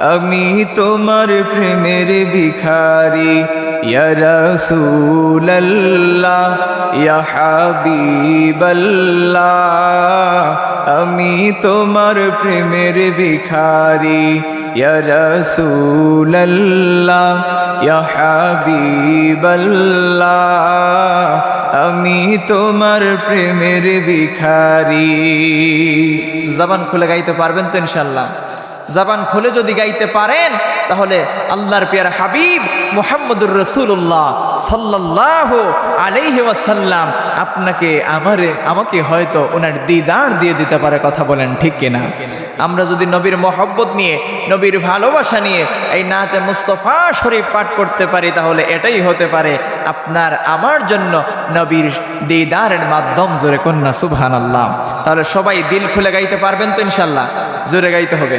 আমি তোমার প্রেমের বিখারি রসুল্লাহ হাবিবাল্লাহ। আমি তোমার প্রেমের বিখারি রসুল্লাহ হাবিবাল্লাহ। আমি তোমার প্রেমের ভিখারি। জবান খুলে গাইতে পারবেন তো ইনশাল্লাহ জবান খুলে যদি গাইতে পারেন, তাহলে আল্লাহর পিয়ার হাবিব মুহাম্মদুর রসুল্লাহ সাল্লাহ আলাইহি ওয়াসাল্লাম আপনাকে আমারে, আমাকে হয়তো ওনার দিদার দিয়ে দিতে পারে কথা বলেন ঠিক কিনা? আমরা যদি নবীর মহব্বত নিয়ে, নবীর ভালোবাসা নিয়ে এই নাতে মুস্তফা শরীফ পাঠ করতে পারি, তাহলে এটাই হতে পারে আপনার, আমার জন্য নবীর দিদারের মাধ্যম জোরে কন্যা সুবহান আল্লাহ তাহলে সবাই দিল খুলে গাইতে পারবেন তো ইনশাল্লাহ জোরে গাইতে হবে।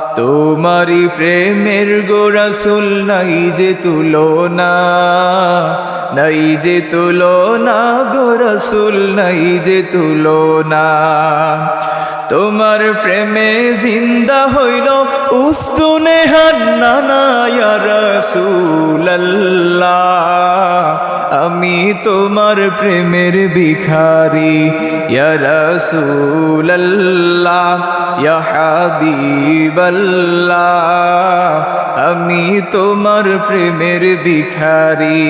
তোমারি প্রেমের গোরসুল নাই যে তুলনা, নাই যে তুলনা গোরসুল নাই যে তুলনা। তোমার প্রেমে জিন্দা হইল উস্তুনে হান্নানা রসুল্লাহ আমি তোমার প্রেমের বিখারি রসুল্লাহ হাবিবাল্লাহ। আমি তোমার প্রেমের বিখারি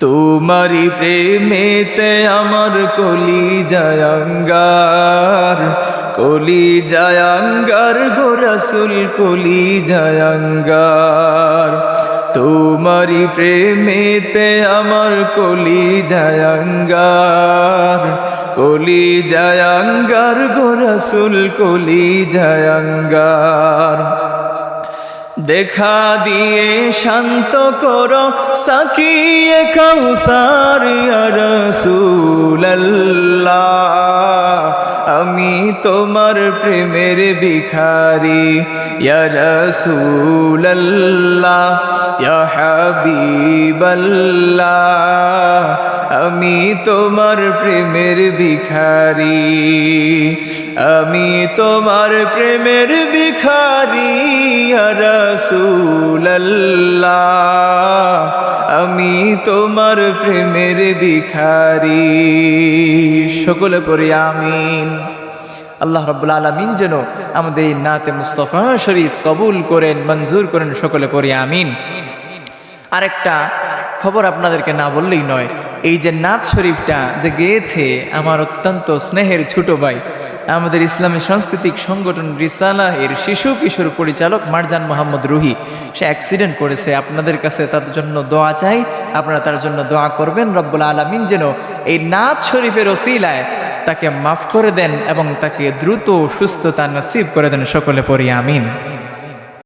তোমারি প্রেমেতে আমার কলি জায়াঙ্গার কলি জায়াঙ্গার গোরসুল কলি জায়াঙ্গার তোমারি প্রেমেতে আমার কলি জায়াঙ্গার কলি জায়াঙ্গার গোরসুল কলি জায়াঙ্গার দেখা দিয়ে শান্ত করো সাকিয়ে কাউসার রসুল্লাহ আমি তোমার প্রেমের বিখারি রসুল্লাহ হাবিবাল্লাহ, আমি তোমার প্রেমের বিখারি আমি তোমার প্রেমের বিখারি রসুল্লাহ আমি তোমার প্রেমের বিখারি সকলে পড়ি, আমিন। আল্লাহ রব্বুল আলমিন যেন আমাদের এই নাতে মুস্তফা শরীফ কবুল করেন, মঞ্জুর করেন সকলে পড়ি, আমিন। আরেকটা খবর আপনাদেরকে না বললেই নয়, এই যে নাচ শরীফটা যে গেয়েছে আমার অত্যন্ত স্নেহের ছোট ভাই, আমাদের ইসলামী সাংস্কৃতিক সংগঠন রিসালা এর শিশু কিশোর পরিচালক মারজান মোহাম্মদ রুহি, সে অ্যাক্সিডেন্ট করেছে। আপনাদের কাছে তার জন্য দোয়া চাই, আপনারা তার জন্য দোয়া করবেন। রব্বুল আলমিন যেন এই নাচ শরীফের ওসিলায় তাকে মাফ করে দেন এবং তাকে দ্রুত সুস্থতা নসিব করে দেন সকলে পড়ি আমিন।